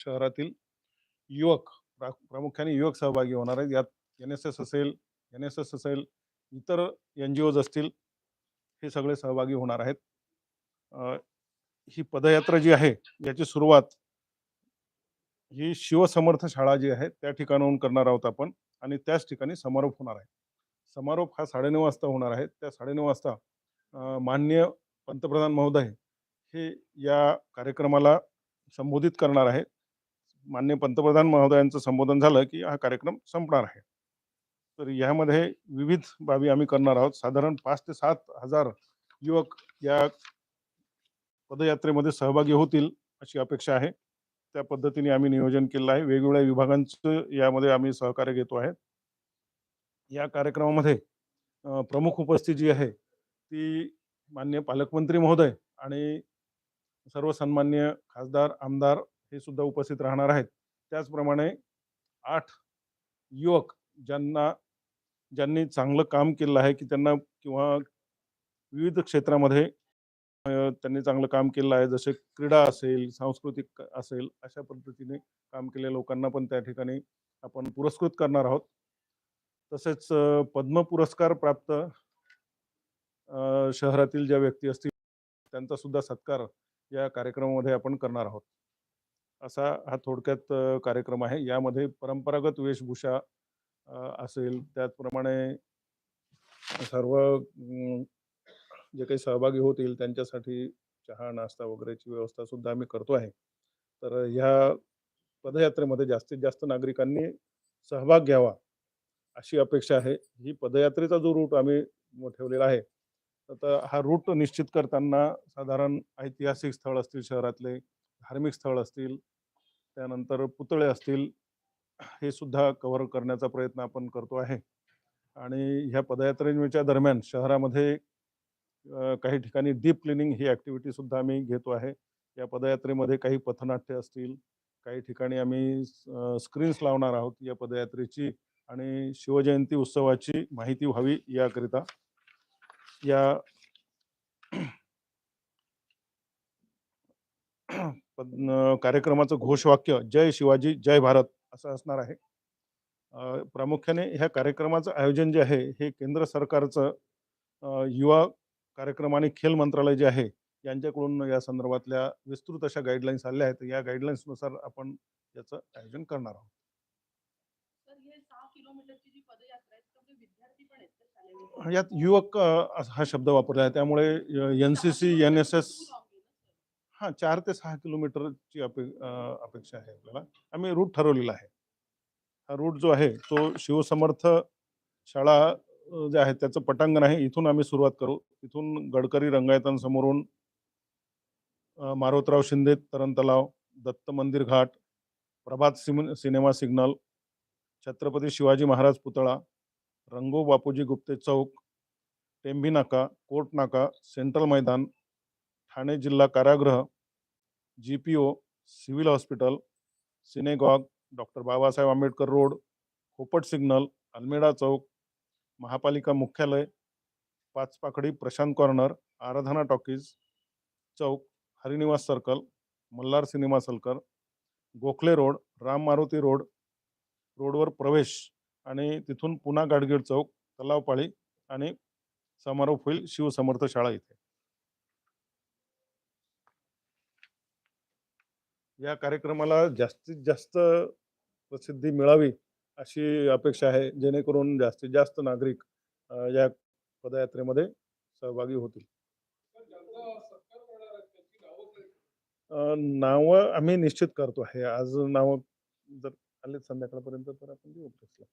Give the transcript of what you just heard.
शहरातील युवक प्रा- प्रामुख्याने युवक सहभागी होणार आहेत. यात एन एस एस असेल एन एस एस असेल इतर एन जी ओज असतील हे सगळे सहभागी होणार आहेत. ही पदयात्रा जी आहे याची सुरुवात ही शिवसमर्थ शाळा जी आहे त्या ठिकाणाहून करणार आहोत आपण आणि त्याच ठिकाणी समारोप होणार आहे. समारोप हा साडेनऊ वाजता होणार आहे. त्या साडेनऊ वाजता मान्य माननीय पंतप्रधान महोदय हे या कार्यक्रमाला संबोधित करणार आहेत. मान्य पंतप्रधान महोदयांचं संबोधन झालं की हा कार्यक्रम संपणार आहे. तर यामध्ये विविध बाबी आम्ही करणार आहोत. साधारण पाच ते सात हजार युवक या पदयात्रेमध्ये सहभागी होतील अशी अपेक्षा आहे. त्या पद्धतीने आम्ही नियोजन केलं आहे. वेगवेगळ्या विभागांचं यामध्ये आम्ही सहकार्य घेतो आहे. या कार्यक्रमामध्ये प्रमुख उपस्थिती जी आहे ती मान्य पालकमंत्री महोदय आणि सर्व सन्मान्य खासदार आमदार हे सुद्धा उपस्थित राहणार आहेत. त्याचप्रमाणे आठ युवक ज्यांना ज्यांनी चांगलं काम केलं आहे की त्यांना किंवा विविध क्षेत्रामध्ये त्यांनी चांगलं काम केलं आहे. जसे क्रीडा असेल सांस्कृतिक असेल अशा पद्धतीने काम केलेल्या लोकांना पण त्या ठिकाणी आपण पुरस्कृत करणार आहोत. तसेच पद्म पुरस्कार प्राप्त शहरातील ज्या व्यक्ती असतील त्यांचा सुद्धा सत्कार या कार्यक्रमामध्ये आपण करणार आहोत. असा हा थोडक्यात कार्यक्रम आहे. यामध्ये परंपरागत वेशभूषा असेल. त्याचप्रमाणे सर्व जे काही सहभागी होतील त्यांच्यासाठी चहा नाश्ता वगैरेची व्यवस्था सुद्धा आम्ही करतो आहे. तर ह्या पदयात्रेमध्ये जास्तीत जास्त नागरिकांनी सहभाग घ्यावा अशी अपेक्षा आहे. ही पदयात्रेचा जो रूट आम्ही ठेवलेला आहे तर हा रूट निश्चित करताना साधारण ऐतिहासिक स्थळ असतील शहरातले धार्मिक स्थळ असतील त्यानंतर पुतळे असतील हे सुद्धा कव्हर करण्याचा प्रयत्न आपण करतो आहे. आणि ह्या पदयात्रेच्या दरम्यान शहरामध्ये काही ठिकाणी डीप क्लिनिंग ही ॲक्टिव्हिटी सुद्धा आम्ही घेतो आहे. या पदयात्रेमध्ये काही पथनाट्य असतील काही ठिकाणी आम्ही स्क्रीन्स लावणार आहोत या पदयात्रेची आणि शिवजयंती उत्सवाची माहिती व्हावी याकरिता या पद- कार्यक्रमाचं घोषवाक्य जय शिवाजी जय भारत असं असणार आहे. प्रामुख्याने ह्या कार्यक्रमाचं आयोजन जे आहे हे केंद्र सरकारचं युवा कार्यक्रम आणि खेल मंत्रालय जे आहे यांच्याकडून या संदर्भातल्या विस्तृत अशा गाईडलाईन्स आल्या आहेत. या गाईडलाईन्सनुसार आपण याचं आयोजन करणार आहोत. यात युवक हा शब्द वापरला आहे त्यामुळे N C C N S S. हां चार ते सहा किलोमीटरची अपेक्षा आहे आपल्याला. आम्ही रूट ठरवलेला आहे. हा रूट जो आहे तो शिवसमर्थ शाळा जे आहे त्याचं पटांगण आहे. इथून आम्ही सुरुवात करू. इथून गडकरी रंगायतांसमोरून मारोतराव शिंदे तरण तलाव दत्त मंदिर घाट प्रभात सिम सिनेमा सिग्नल छत्रपती शिवाजी महाराज पुतळा रंगो बापूजी गुप्ते चौक टेंभी नाका कोर्ट नाका सेंट्रल मैदान ठाणे जिल्हा कारागृह G P O civil hospital synagogue doctor Babasaheb Ambedkar road Khopat signal Almeda चौक महापालिका मुख्यालय पाचपाकडी प्रशांत कॉर्नर आराधना टॉकीज चौक Harinivas circle Malhar cinema circle Gokhale road Ram Maruti road रोडवर प्रवेश आणि तिथून पुन्हा गाडगीळ चौक तलावपाळी आणि समारोप होईल शिवसमर्थ शाळा इथे. या कार्यक्रमाला जास्तीत जास्त प्रसिद्धी मिळावी अशी अपेक्षा आहे जेणेकरून जास्तीत जास्त नागरिक या पदयात्रेमध्ये सहभागी होतील. नावं आम्ही निश्चित करतो आहे. आज नावं जर आले संध्याकाळपर्यंत तर आपण देऊ प्रश्न